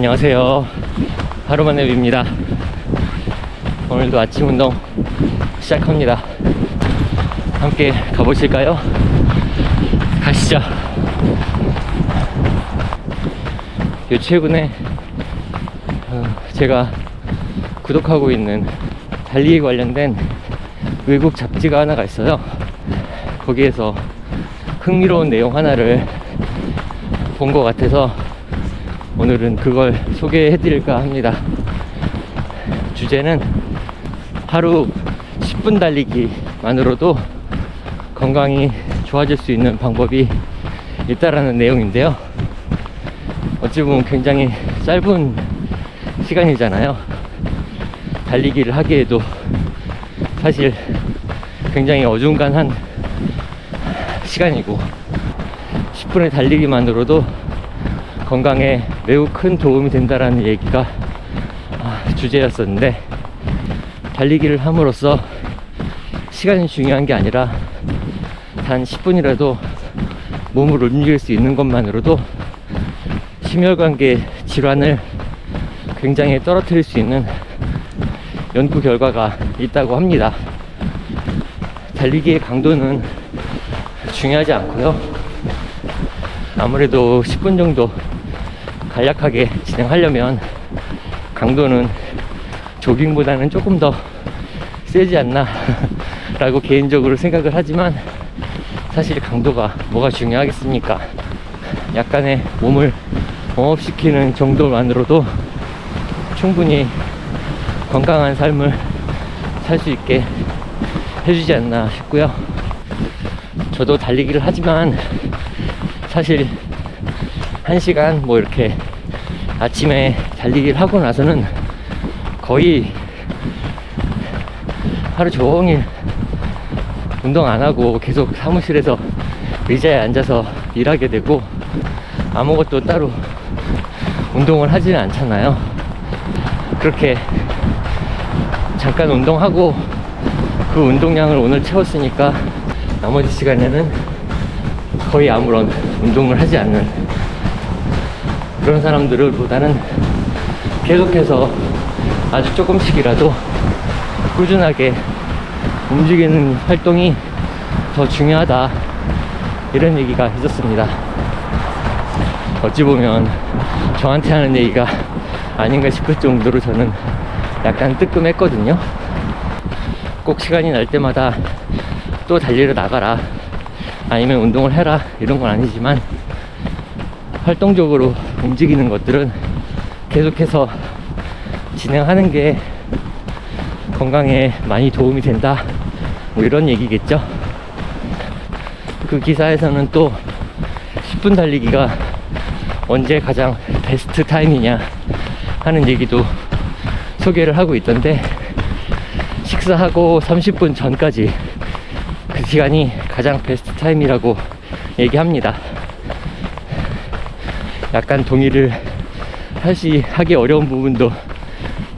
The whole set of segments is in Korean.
안녕하세요. 하루만에 뵙니다. 오늘도 아침 운동 시작합니다. 함께 가보실까요? 가시죠. 요 최근에 어, 제가 구독하고 있는 달리기 관련된 외국 잡지가 하나가 있어요. 거기에서 흥미로운 내용 하나를 본 것 같아서 오늘은 그걸 소개해 드릴까 합니다. 주제는 하루 10분 달리기만으로도 건강이 좋아질 수 있는 방법이 있다라는 내용인데요. 어찌 보면 굉장히 짧은 시간이잖아요. 달리기를 하기에도 사실 굉장히 어중간한 시간이고 10분의 달리기만으로도 건강에 매우 큰 도움이 된다라는 얘기가 아, 주제였었는데 달리기를 함으로써 시간이 중요한 게 아니라 단 10분이라도 몸을 움직일 수 있는 것만으로도 심혈관계 질환을 굉장히 떨어뜨릴 수 있는 연구 결과가 있다고 합니다. 달리기의 강도는 중요하지 않고요. 아무래도 10분 정도 간략하게 진행하려면 강도는 조깅보다는 조금 더 세지 않나 라고 개인적으로 생각을 하지만 사실 강도가 뭐가 중요하겠습니까? 약간의 몸을 웜업시키는 정도만으로도 충분히 건강한 삶을 살 수 있게 해주지 않나 싶고요. 저도 달리기를 하지만 사실 한 시간 뭐 이렇게 아침에 달리기를 하고 나서는 거의 하루 종일 운동 안 하고 계속 사무실에서 의자에 앉아서 일하게 되고 아무것도 따로 운동을 하지는 않잖아요. 그렇게 잠깐 운동하고 그 운동량을 오늘 채웠으니까 나머지 시간에는 거의 아무런 운동을 하지 않는 그런 사람들을 보다는 계속해서 아주 조금씩이라도 꾸준하게 움직이는 활동이 더 중요하다 이런 얘기가 있었습니다. 어찌 보면 저한테 하는 얘기가 아닌가 싶을 정도로 저는 약간 뜨끔했거든요. 꼭 시간이 날 때마다 또 달리러 나가라 아니면 운동을 해라 이런 건 아니지만 활동적으로 움직이는 것들은 계속해서 진행하는 게 건강에 많이 도움이 된다 뭐 이런 얘기겠죠 그 기사에서는 또 10분 달리기가 언제 가장 베스트 타임이냐 하는 얘기도 소개를 하고 있던데 식사하고 30분 전까지 그 시간이 가장 베스트 타임이라고 얘기합니다. 약간 동의를 사실 하기 어려운 부분도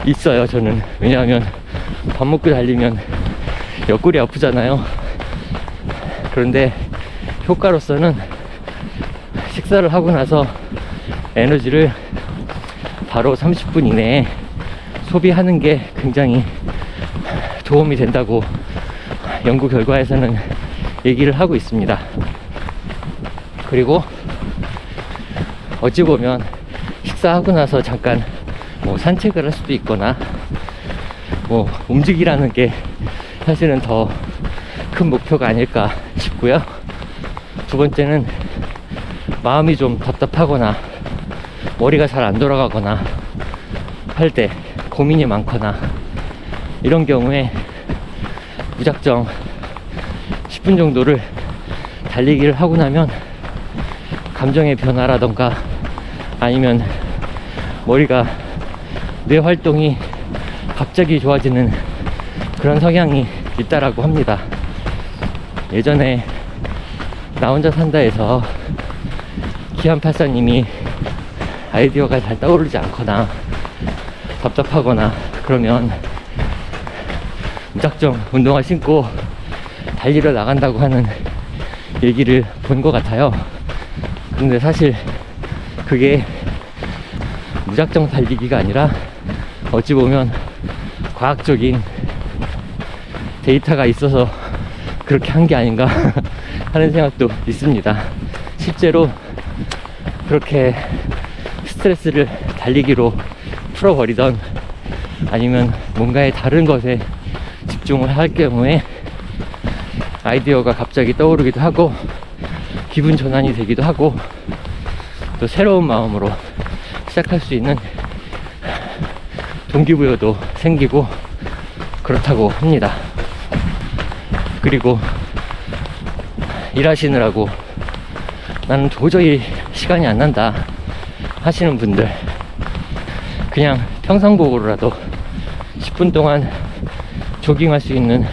있어요. 저는 왜냐하면 밥 먹고 달리면 옆구리 아프잖아요. 그런데 효과로서는 식사를 하고 나서 에너지를 바로 30분 이내에 소비하는 게 굉장히 도움이 된다고 연구 결과에서는 얘기를 하고 있습니다. 그리고 어찌 보면 식사하고 나서 잠깐 뭐 산책을 할 수도 있거나 뭐 움직이라는 게 사실은 더 큰 목표가 아닐까 싶고요. 두 번째는 마음이 좀 답답하거나 머리가 잘 안 돌아가거나 할 때 고민이 많거나 이런 경우에 무작정 10분 정도를 달리기를 하고 나면 감정의 변화라던가 아니면 머리가 뇌 활동이 갑자기 좋아지는 그런 성향이 있다라고 합니다. 예전에 나 혼자 산다에서 기안84님이 아이디어가 잘 떠오르지 않거나 답답하거나 그러면 무작정 운동화 신고 달리러 나간다고 하는 얘기를 본 것 같아요. 근데 사실 그게 무작정 달리기가 아니라 어찌 보면 과학적인 데이터가 있어서 그렇게 한 게 아닌가 하는 생각도 있습니다. 실제로 그렇게 스트레스를 달리기로 풀어버리던 아니면 뭔가의 다른 것에 집중을 할 경우에 아이디어가 갑자기 떠오르기도 하고 기분 전환이 되기도 하고 또 새로운 마음으로 시작할 수 있는 동기부여도 생기고 그렇다고 합니다. 그리고 일하시느라고 나는 도저히 시간이 안 난다 하시는 분들 그냥 평상복으로라도 10분 동안 조깅할 수 있는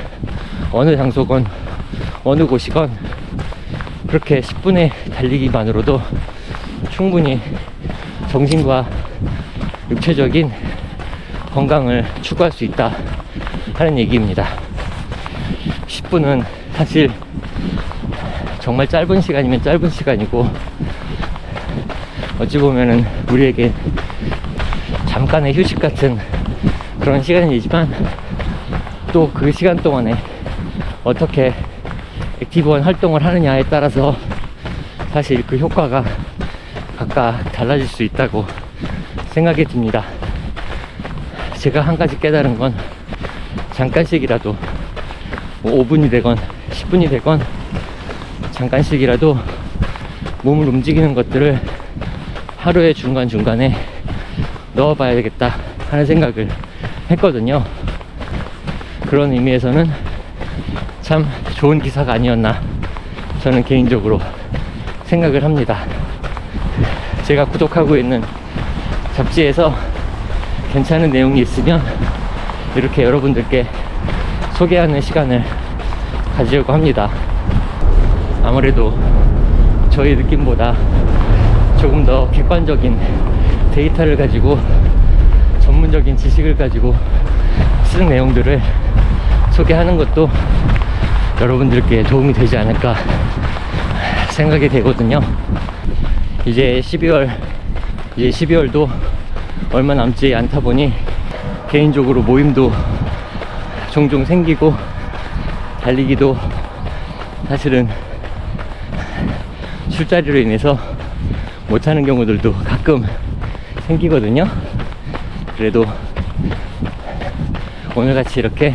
어느 장소건 어느 곳이건 그렇게 10분의 달리기만으로도 충분히 정신과 육체적인 건강을 추구할 수 있다 하는 얘기입니다. 10분은 사실 정말 짧은 시간이면 짧은 시간이고 어찌 보면은 우리에게 잠깐의 휴식 같은 그런 시간이지만 또 그 시간 동안에 어떻게 액티브한 활동을 하느냐에 따라서 사실 그 효과가 각각 달라질 수 있다고 생각이 듭니다. 제가 한 가지 깨달은 건 잠깐씩이라도 뭐 5분이 되건 10분이 되건 잠깐씩이라도 몸을 움직이는 것들을 하루의 중간중간에 넣어봐야겠다 하는 생각을 했거든요. 그런 의미에서는 참 좋은 기사가 아니었나 저는 개인적으로 생각을 합니다. 제가 구독하고 있는 잡지에서 괜찮은 내용이 있으면 이렇게 여러분들께 소개하는 시간을 가지려고 합니다. 아무래도 저희 느낌보다 조금 더 객관적인 데이터를 가지고 전문적인 지식을 가지고 쓴 내용들을 소개하는 것도 여러분들께 도움이 되지 않을까 생각이 되거든요. 이제 12월, 이제 12월도 얼마 남지 않다 보니 개인적으로 모임도 종종 생기고 달리기도 사실은 술자리로 인해서 못하는 경우들도 가끔 생기거든요. 그래도 오늘같이 이렇게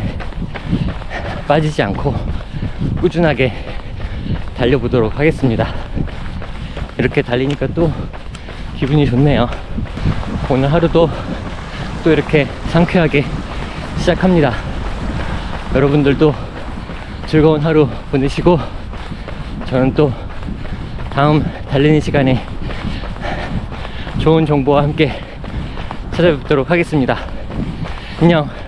빠지지 않고 꾸준하게 달려보도록 하겠습니다. 이렇게 달리니까 또 기분이 좋네요. 오늘 하루도 또 이렇게 상쾌하게 시작합니다. 여러분들도 즐거운 하루 보내시고 저는 또 다음 달리는 시간에 좋은 정보와 함께 찾아뵙도록 하겠습니다. 안녕.